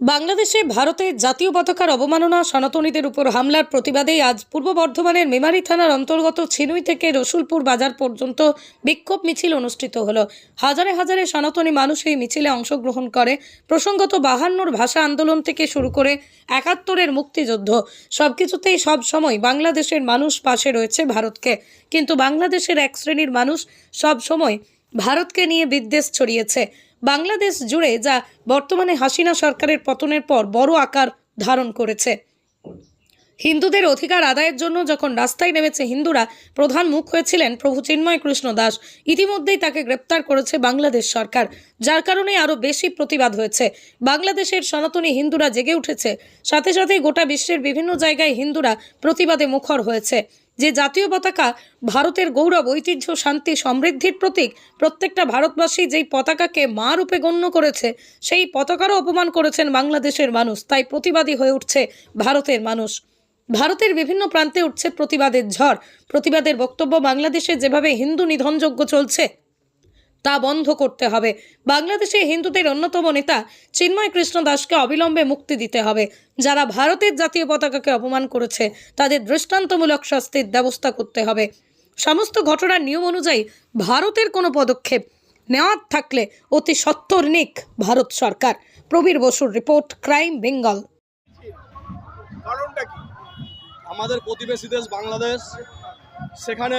বাংলাদেশে ভারতের জাতীয় পতাকার অবমাননা, সনাতনীদের উপর হামলার প্রতিবাদেই আজ পূর্ব বর্ধমানের মেমারি থানার অন্তর্গত ছিনুই থেকে রসুলপুর বাজার পর্যন্ত বিক্ষোভ মিছিল অনুষ্ঠিত হলো। হাজারে হাজারে সনাতনী মানুষ এই মিছিলে অংশগ্রহণ করে। প্রসঙ্গত বাহান্নর ভাষা আন্দোলন থেকে শুরু করে একাত্তরের মুক্তিযুদ্ধ। সবকিছুতেই সব সময় বাংলাদেশের মানুষ পাশে রয়েছে ভারতকে। কিন্তু বাংলাদেশের এক শ্রেণির মানুষ সব সময় ভারতকে নিয়ে বিদ্বেষ ছড়িয়েছে। বাংলাদেশ জুড়ে যা বর্তমানে হাসিনা সরকারের পতনের পর বড় আকার ধারণ করেছে। হিন্দুদের অধিকার আদায়ের জন্য যখন রাস্তায় নেমেছে হিন্দুরা, প্রধান মুখ হয়েছিলেন প্রভু চিন্ময় কৃষ্ণ দাস। ইতিমধ্যেই তাকে গ্রেপ্তার করেছে বাংলাদেশ সরকার, যার কারণে আরও বেশি প্রতিবাদ হয়েছে। বাংলাদেশের সনাতনী হিন্দুরা জেগে উঠেছে। সাথে সাথে গোটা বিশ্বের বিভিন্ন জায়গায় হিন্দুরা প্রতিবাদে মুখর হয়েছে। যে জাতীয় পতাকা ভারতের গৌরব, ঐতিহ্য, শান্তি, সমৃদ্ধির প্রতীক, প্রত্যেকটা ভারতবাসী যেই পতাকাকে মা রূপে গণ্য করেছে, সেই পতাকারও অপমান করেছেন বাংলাদেশের মানুষ। তাই প্রতিবাদী হয়ে উঠছে ভারতের মানুষ। ভারতের বিভিন্ন প্রান্তে উঠছে প্রতিবাদের ঝড়। প্রতিবাদের বক্তব্য বাংলাদেশে যেভাবে হিন্দু নিধনযোগ্য চলছে তা বন্ধ করতে হবে। বাংলাদেশে হিন্দুদের অন্যতম নেতা চিন্ময় কৃষ্ণ দাসকে অবিলম্বে মুক্তি দিতে হবে। যারা ভারতের জাতীয় পতাকাকে অপমান করেছে, তাদের দৃষ্টান্তমূলক শাস্তির ব্যবস্থা করতে হবে। সমস্ত ঘটনার নিয়ম অনুযায়ী ভারতের কোনো পদক্ষেপ নেওয়ার থাকলে অতি সত্বর নিক ভারত সরকার। প্রবীর বসুর রিপোর্ট, ক্রাইম বেঙ্গল। আমাদের প্রতিবেশী দেশ বাংলাদেশ, সেখানে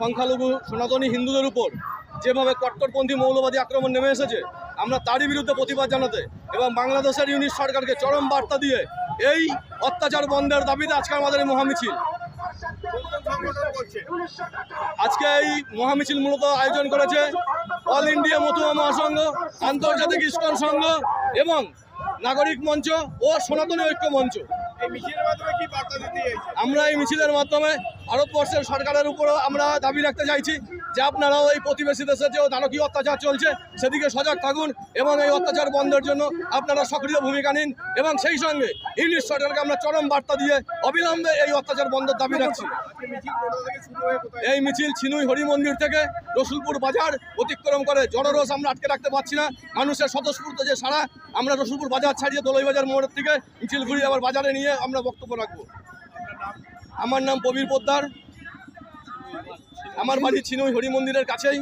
সংখ্যালঘু সনাতনী হিন্দুদের উপর যেভাবে কট্টরপন্থী মৌলবাদী আক্রমণ নেমে এসেছে আমরা তারই বিরুদ্ধে প্রতিবাদ জানাতে এবং বাংলাদেশের ইউনিট সরকারকে চরম বার্তা দিয়ে এই অত্যাচার বন্ধের দাবিতে আজকে আমাদের এই মহামিছিল। আজকে এই মহামিছিল মূলত আয়োজন করেছে অল ইন্ডিয়া মতুয়া মহাসংঘ আন্তর্জাতিক ইস্কন সংঘ এবং নাগরিক মঞ্চ ও সনাতনী ঐক্য মঞ্চ। আমরা এই মিছিলের মাধ্যমে ভারতবর্ষের সরকারের উপরও আমরা দাবি রাখতে চাইছি যে আপনারাও এই প্রতিবেশী দেশে যে নারকীয় অত্যাচার চলছে, সেদিকে সজাগ থাকুন এবং এই অত্যাচার বন্ধের জন্য আপনারা সক্রিয় ভূমিকা নিন এবং সেই সঙ্গে ইংলিশ সরকারকে আমরা চরম বার্তা দিয়ে অবিলম্বে এই অত্যাচার বন্ধের দাবি রাখছি। এই মিছিল ছিনুই হরি মন্দির থেকে রসুলপুর বাজার অতিক্রম করে জনরোষ আমরা আটকে রাখতে পারছি না। মানুষের স্বতঃস্ফূর্ত যে সারা আমরা রসুলপুর বাজার ছাড়িয়ে দোলই বাজার মোড়ের থেকে মিছিল ঘুরিয়ে আবার বাজারে নিয়ে আমরা বক্তব্য রাখব। আমার নাম প্রবীর পোদ্দার। আমার বাড়ি ছিনুই হরি মন্দিরের কাছেই।